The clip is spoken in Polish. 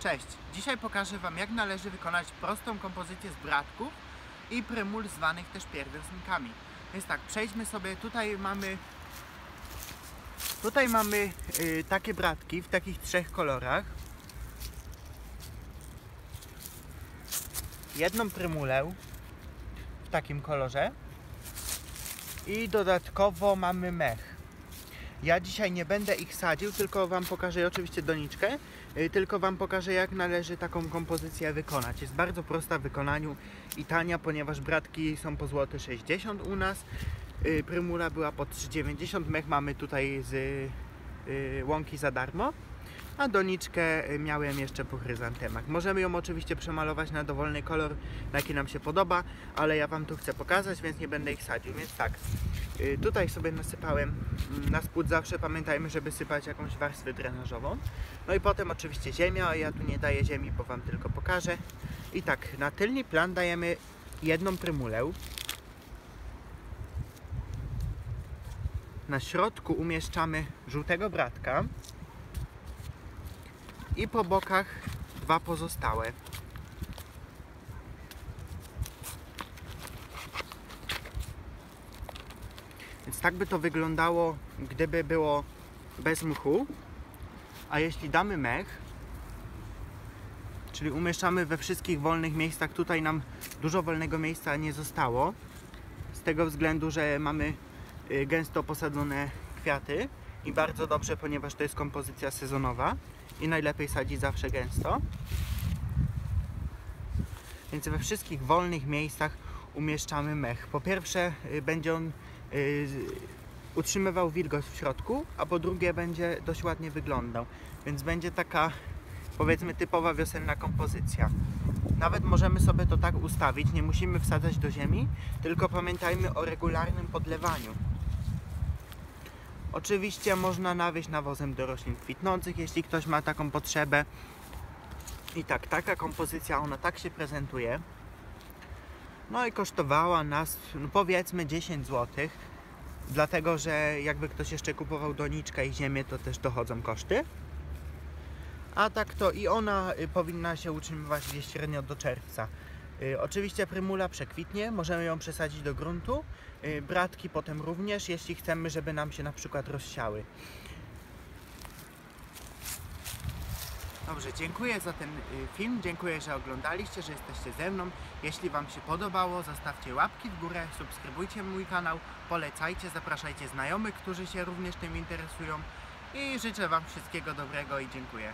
Cześć! Dzisiaj pokażę Wam jak należy wykonać prostą kompozycję z bratków i prymul zwanych też pierwiosnkami. Więc tak, przejdźmy sobie, tutaj mamy tutaj mamy y, takie bratki w takich trzech kolorach. Jedną prymulę w takim kolorze i dodatkowo mamy mech. Ja dzisiaj nie będę ich sadził, tylko Wam pokażę oczywiście doniczkę, y, tylko Wam pokażę jak należy taką kompozycję wykonać. Jest bardzo prosta w wykonaniu i tania, ponieważ bratki są po złote 60 u nas, y, prymula była po 3,90, mech mamy tutaj z y, łąki za darmo. A doniczkę y, miałem jeszcze po chryzantemach. Możemy ją oczywiście przemalować na dowolny kolor, jaki nam się podoba, ale ja Wam tu chcę pokazać, więc nie będę ich sadził. Więc tak, y, tutaj sobie nasypałem mm, na spód zawsze, pamiętajmy, żeby sypać jakąś warstwę drenażową. No i potem oczywiście ziemia, a ja tu nie daję ziemi, bo Wam tylko pokażę. I tak, na tylny plan dajemy jedną prymulę. Na środku umieszczamy żółtego bratka i po bokach dwa pozostałe. Więc tak by to wyglądało, gdyby było bez mchu. A jeśli damy mech, czyli umieszczamy we wszystkich wolnych miejscach, tutaj nam dużo wolnego miejsca nie zostało, z tego względu, że mamy y, gęsto posadzone kwiaty i bardzo dobrze, ponieważ to jest kompozycja sezonowa i najlepiej sadzić zawsze gęsto. Więc we wszystkich wolnych miejscach umieszczamy mech. Po pierwsze y, będzie on y, utrzymywał wilgoć w środku, a po drugie będzie dość ładnie wyglądał. Więc będzie taka powiedzmy typowa wiosenna kompozycja. Nawet możemy sobie to tak ustawić, nie musimy wsadzać do ziemi, tylko pamiętajmy o regularnym podlewaniu. Oczywiście można nawieść nawozem do roślin kwitnących, jeśli ktoś ma taką potrzebę. I tak, taka kompozycja, ona tak się prezentuje. No i kosztowała nas, no powiedzmy 10 zł. Dlatego, że jakby ktoś jeszcze kupował doniczkę i ziemię, to też dochodzą koszty. A tak to i ona y, powinna się utrzymywać średnio do czerwca. Y, Oczywiście prymula przekwitnie, możemy ją przesadzić do gruntu, y, bratki potem również, jeśli chcemy, żeby nam się na przykład rozsiały. Dobrze, dziękuję za ten y, film, dziękuję, że oglądaliście, że jesteście ze mną. Jeśli Wam się podobało, zostawcie łapki w górę, subskrybujcie mój kanał, polecajcie, zapraszajcie znajomych, którzy się również tym interesują i życzę Wam wszystkiego dobrego i dziękuję.